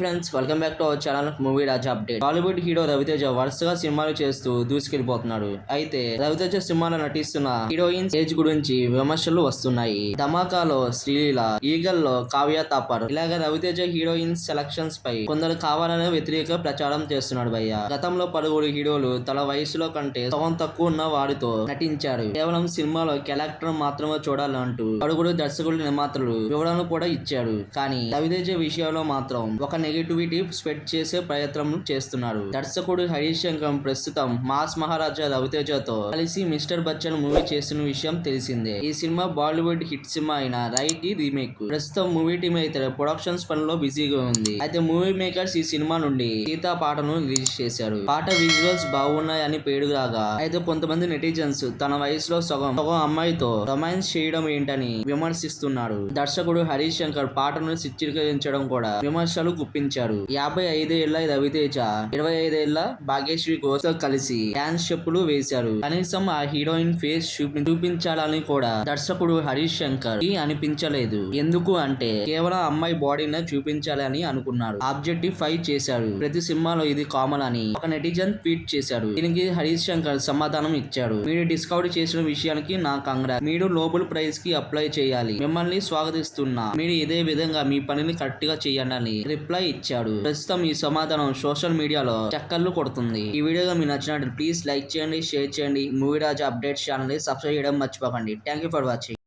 Friends welcome back to our channel movie Raja update Bollywood hero Raviteja వరుసగా సినిమాలు చేస్తూ దూసుకెళ్ళిపోతున్నాడు అయితే రవితేజ సినిమాలో నటిస్తున్న హీరోయిన్స్ ఏజ్ గురించి విమర్శలు వస్తున్నాయి. ధమాకాలో శ్రీలీల ఈగల్లో కావ్య తాపర్. ఇలాగ రవితేజ హీరోయిన్స్ సెలక్షన్స్ పై కొందరు కావాలనే వ్యతిరేక ప్రచారం చేస్తున్నాడు భయ్య. గతంలో పలువురు హీరోలు తన వయసులో కంటే సగం తక్కువ ఉన్న వారితో నటించారు. కేవలం సినిమాలో క్యారెక్టర్ మాత్రమే చూడాలంటూ పలువురు దర్శకులు నిర్మాతలు వివరణలు కూడా ఇచ్చాడు కానీ రవితేజ విషయంలో మాత్రం ఒక నెగిటివిటీ స్ప్రెడ్ చేసే ప్రయత్నం చేస్తున్నారు. దర్శకుడు హరీష్ శంకర్ ప్రస్తుతం మాస్ మహారాజా రవితేజతో కలిసి మిస్టర్ బచ్చన్ మూవీ చేస్తున్న విషయం తెలిసిందే. ఈ సినిమా బాలీవుడ్ హిట్ సినిమా అయిన రైట్కి రీమేక్. ప్రస్తుతం మూవీ టీమ్ అయితే ప్రొడక్షన్స్ పనిలో బిజీగా ఉంది. అయితే మూవీ మేకర్స్ ఈ సినిమా నుండి సీతా పాటను రిలీజ్ చేశారు. పాట విజువల్స్ బాగున్నాయని పేరు రాగా అయితే కొంతమంది నెటిజన్స్ తన వయసులో సగం సగం అమ్మాయితో రొమాన్స్ చేయడం ఏంటని విమర్శిస్తున్నారు. దర్శకుడు హరీష్ శంకర్ పాటను చిత్రీకరించడం కూడా విమర్శలు గుప్పించారు యాభై ఏళ్ళ రవితేజ ఇరవై ఐదేళ్ళ భాగ్యశ్రీ ఘోష్తో కలిసి డాన్స్ చెప్పులు వేశారు. కనీసం ఆ హీరోయిన్ ఫేస్ చూపించాలని కూడా దర్శకుడు హరీష్ శంకర్కి అనిపించలేదు. ఎందుకు అంటే కేవలం అమ్మాయి బాడీని చూపించాలని అనుకున్నారు ఆబ్జెక్టివ్ ఫైవ్ చేశారు ప్రతి సినిమాలో ఇది కామన్ అని ఒక నెటిజన్ ట్వీట్ చేశాడు. దీనికి హరీష్ శంకర్ సమాధానం ఇచ్చాడు. మీరు డిస్కవర్ చేసిన విషయానికి నా కంగ్రాట్ మీరు నోబెల్ ప్రైజ్కి అప్లై చేయాలి. మిమ్మల్ని స్వాగతిస్తున్నా. మీరు ఇదే విధంగా మీ పనిని కరెక్ట్గా చేయండి అని రిప్లై ఇచ్చాడు. ప్రస్తుతం ఈ సమాధానం సోషల్ మీడియాలో చక్కర్లు కొడుతుంది. ఈ వీడియోగా మీకు నచ్చినట్టు ప్లీజ్ లైక్ చేయండి షేర్ చేయండి. మూవీ రాజా అప్డేట్స్ ఛానల్ని సబ్స్క్రైబ్ చేయడం మర్చిపోకండి. Thank you for watching